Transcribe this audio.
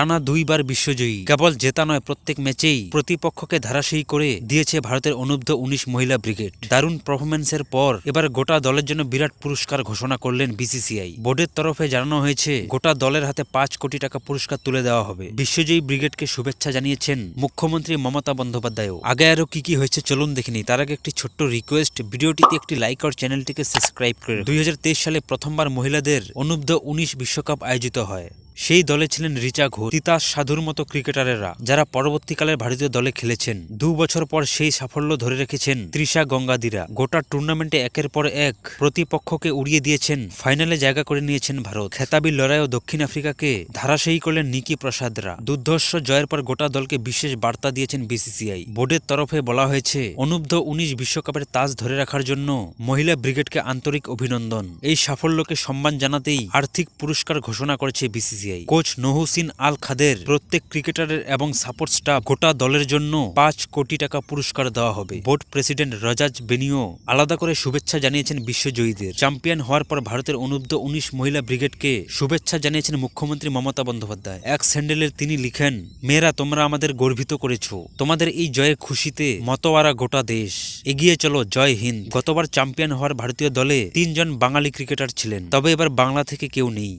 টানা দুইবার বিশ্বজয়ী। কেবল জেতা নয়, প্রত্যেক ম্যাচেই প্রতিপক্ষকে ধারাশয়ী করে দিয়েছে ভারতের অনূর্ধ্ব উনিশ মহিলা ব্রিগেড। দারুণ পারফরমেন্সের পর এবার গোটা দলের জন্য বিরাট পুরস্কার ঘোষণা করলেন বিসিসিআই। বোর্ডের তরফে জানানো হয়েছে, গোটা দলের হাতে পাঁচ কোটি টাকা পুরস্কার তুলে দেওয়া হবে। বিশ্বজয়ী ব্রিগেডকে শুভেচ্ছা জানিয়েছেন মুখ্যমন্ত্রী মমতা বন্দ্যোপাধ্যায়ও। আগে আরও কি কি হয়েছে চলুন দেখিনি তার আগে একটি ছোট্ট রিকোয়েস্ট ভিডিওটিতে একটি লাইক আর চ্যানেলটিকে সাবস্ক্রাইব করে দুই হাজার তেইশ সালে প্রথমবার মহিলাদের অনূর্ধ্ব উনিশ বিশ্বকাপ আয়োজিত হয়। সেই দলে ছিলেন রিচা ঘোষ তিতাস সাধুর মতো ক্রিকেটারেরা, যারা পরবর্তীকালে ভারতীয় দলে খেলেছেন। দু বছর পর সেই সাফল্য ধরে রেখেছেন তৃষা গঙ্গাদিরা গোটা টুর্নামেন্টে একের পর এক প্রতিপক্ষকে উড়িয়ে দিয়েছেন, ফাইনালে জায়গা করে নিয়েছেন ভারত। খেতাবি লড়াইও দক্ষিণ আফ্রিকাকে ধারাশয়ী করলেন নিকি প্রসাদরা। দুর্ধর্ষ জয়ের পর গোটা দলকে বিশেষ বার্তা দিয়েছেন বিসিসিআই। বোর্ডের তরফে বলা হয়েছে অনূর্ধ্ব উনিশ বিশ্বকাপের তাজ ধরে রাখার জন্য মহিলা ব্রিগেডকে আন্তরিক অভিনন্দন। এই সাফল্যকে সম্মান জানাতেই আর্থিক পুরস্কার ঘোষণা করেছে বিসিসিআই। কোচ নহুসিন আল খাদের প্রত্যেক ক্রিকেটারের এবং সাপোর্ট স্টাফ গোটা দলের জন্য পাঁচ কোটি টাকা পুরস্কার দেওয়া হবে। বোর্ড প্রেসিডেন্ট রজাজ বেনিও আলাদা করে শুভেচ্ছা জানিয়েছেন বিশ্বজয়ীদের। চ্যাম্পিয়ন হওয়ার পর ভারতের অনূর্ধ্ব উনিশ মহিলা ব্রিগেডকে শুভেচ্ছা জানিয়েছেন মুখ্যমন্ত্রী মমতা বন্দ্যোপাধ্যায়। এক স্যান্ডেলের তিনি লিখেন, মেয়েরা, তোমরা আমাদের গর্বিত করেছ। তোমাদের এই জয়ের খুশিতে মতোয়ারা গোটা দেশ। এগিয়ে চলো, জয় হিন্দ। গতবার চ্যাম্পিয়ন হওয়ার ভারতীয় দলে তিনজন বাঙালি ক্রিকেটার ছিলেন, তবে এবার বাংলা থেকে কেউ নেই।